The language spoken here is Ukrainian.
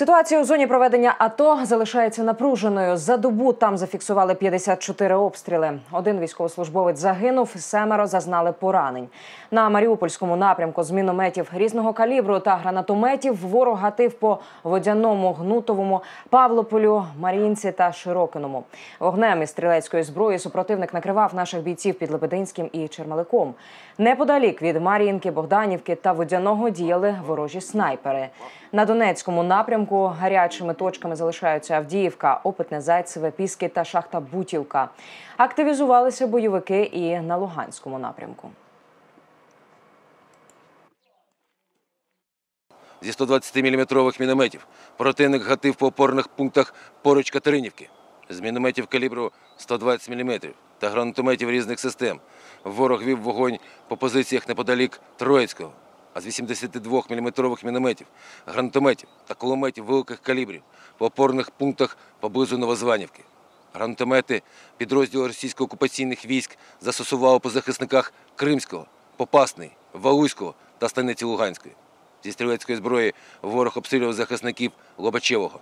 Ситуація у зоні проведення АТО залишається напруженою. За добу там зафіксували 54 обстріли. Один військовослужбовець загинув, семеро зазнали поранень. На Маріупольському напрямку з мінометів різного калібру та гранатометів ворог гатив по водяному, гнутовому, Павлополю, Мар'їнці та Широкиному. Вогнем із стрілецької зброї супротивник накривав наших бійців під Лебединським і Чермаликом. Неподалік від Мар'їнки, Богданівки та Водяного діяли ворожі снайпери. На Донецькому напрямку гарячими точками залишаються Авдіївка, Опитне Зайцеве, Піски та шахта Бутівка. Активізувалися бойовики і на Луганському напрямку. зі 120-мм мінометів. Противник гатив по опорних пунктах поруч Катеринівки. З мінометів калібру 120 мм та гранатометів різних систем. Ворог вів вогонь по позиціях неподалік Троїцького, а з 82-мм мінометів, гранатометів та кулеметів великих калібрів по опорних пунктах поблизу Новозванівки. Гранатомети підрозділу російсько-окупаційних військ застосували по захисниках Кримського, Попасний, Валуйського та Станиці Луганської. Зі стрілецької зброї ворог обстрілював захисників Лобачевого.